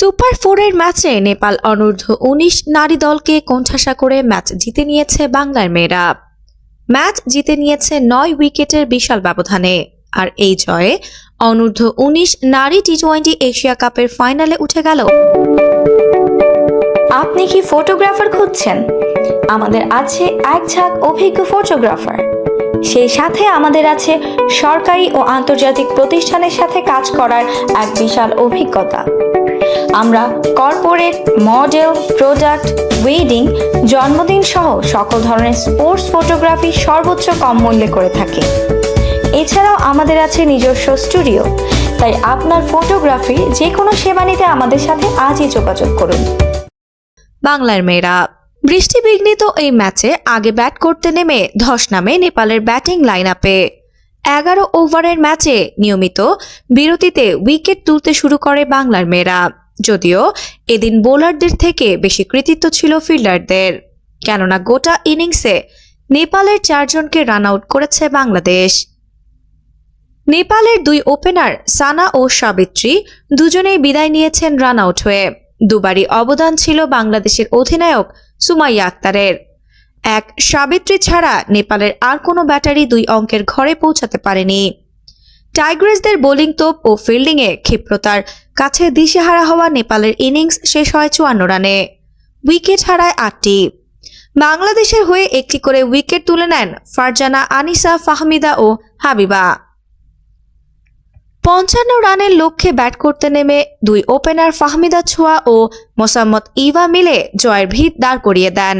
Super ফোরের ম্যাচে নেপাল অনূর্ধ্ব উনিশ নারী দলকে কোণঠাসা করে ম্যাচ জিতে নিয়েছে বাংলার মেয়েরা। ম্যাচ জিতে নিয়েছে নয় উইকেটের বিশাল ব্যবধানে। আর এই জয়ে অনূর্ধ্ব উনিশ নারী টি টোয়েন্টি এশিয়া কাপের ফাইনালে উঠে গেল। আপনি কি ফটোগ্রাফার খুঁজছেন? আমাদের আছে এক ঝাঁক অভিজ্ঞ ফটোগ্রাফার। সেই সাথে আমাদের আছে সরকারি ও আন্তর্জাতিক প্রতিষ্ঠানের সাথে কাজ করার এক বিশাল অভিজ্ঞতা। আমরা কর্পোরেট মডেল প্রোডাক্ট ওয়েডিং জন্মদিন সহ সকল ধরনের স্পোর্টস ফটোগ্রাফি সর্বোচ্চ কম মূল্যে করে থাকি। এছাড়াও আমাদের আছে নিজস্ব স্টুডিও তাই আপনার ফটোগ্রাফি যে কোনো সেবা নিতে আমাদের সাথে আজই যোগাযোগ করুন। বাংলার মেয়েরা, বৃষ্টি বিঘ্নিত এই ম্যাচে আগে ব্যাট করতে নেমে ধস নামে নেপালের ব্যাটিং লাইন আপে এগারো ওভারের ম্যাচে নিয়মিত বিরতিতে উইকেট তুলতে শুরু করে বাংলার মেয়েরা। যদিও এদিন বোলারদের থেকে বেশি কৃতিত্ব ছিল ফিল্ডারদের। কেননা গোটা ইনিংসে নেপালের চারজনকে রান আউট করেছে বাংলাদেশ। নেপালের দুই ওপেনার সানা ও সাবিত্রী দুজনেই বিদায় নিয়েছেন রান আউট হয়ে। দুবারই অবদান ছিল বাংলাদেশের অধিনায়ক সুমাইয়া আক্তারের। এক সাবিত্রী ছাড়া নেপালের আর কোনো ব্যাটারি দুই অঙ্কের ঘরে পৌঁছাতে পারেনি। টাইগ্রেসদের বোলিং তোপ ও ফিল্ডিংয়ে ক্ষিপ্রতার। কাছে দিশেহারা হওয়া নেপালের ইনিংস শেষ হয় চুয়ান্ন রানে। উইকেট হারায় আটটি। বাংলাদেশের হয়ে একটি করে উইকেট তুলে নেন ফারজানা আনিসা, ফাহমিদা ও হাবিবা। পঞ্চান্ন রানের লক্ষ্যে ব্যাট করতে নেমে দুই ওপেনার ফাহমিদা ছোয়া ও মোসাম্মদ ইভা মিলে জয়ের ভিত দাঁড় করিয়ে দেন।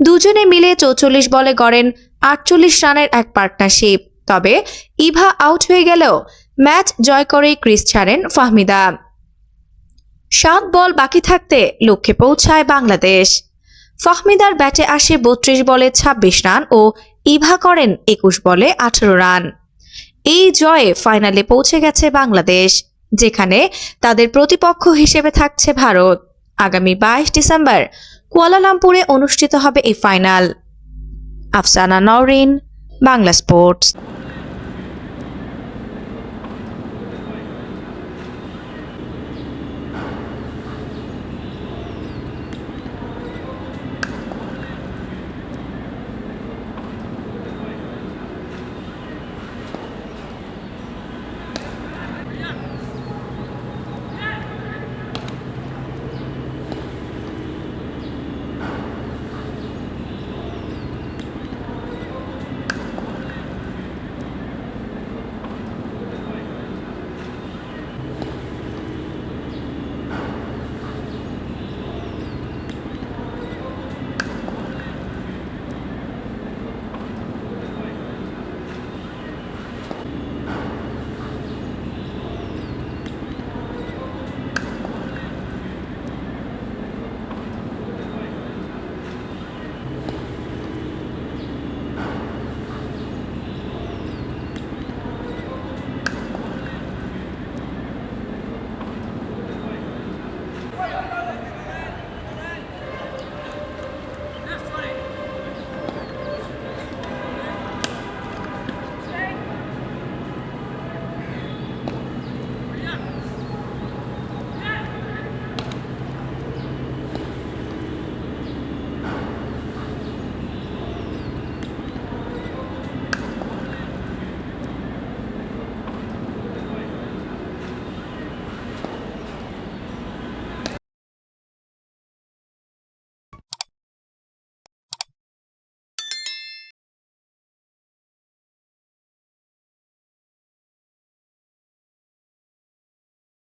দুজনে মিলে চৌচল্লিশ বলে গড়েন আটচল্লিশ রানের এক পার্টনারশিপ। তবে ইভা আউট হয়ে গেলেও ম্যাচ জয় করেই ক্রিস ছাড়েন ফাহমিদা। সাত বল বাকি থাকতে লক্ষ্যে পৌঁছায় বাংলাদেশ। ফাহমিদার ব্যাটে আসে বত্রিশ বলে ২৬ রান ও ইভা করেন একুশ বলে আঠারো রান। এই জয়ে ফাইনালে পৌঁছে গেছে বাংলাদেশ, যেখানে তাদের প্রতিপক্ষ হিসেবে থাকছে ভারত। আগামী বাইশ ডিসেম্বর কুয়ালালামপুরে অনুষ্ঠিত হবে এই ফাইনাল। আফসানা নওরিন, বাংলা স্পোর্টস।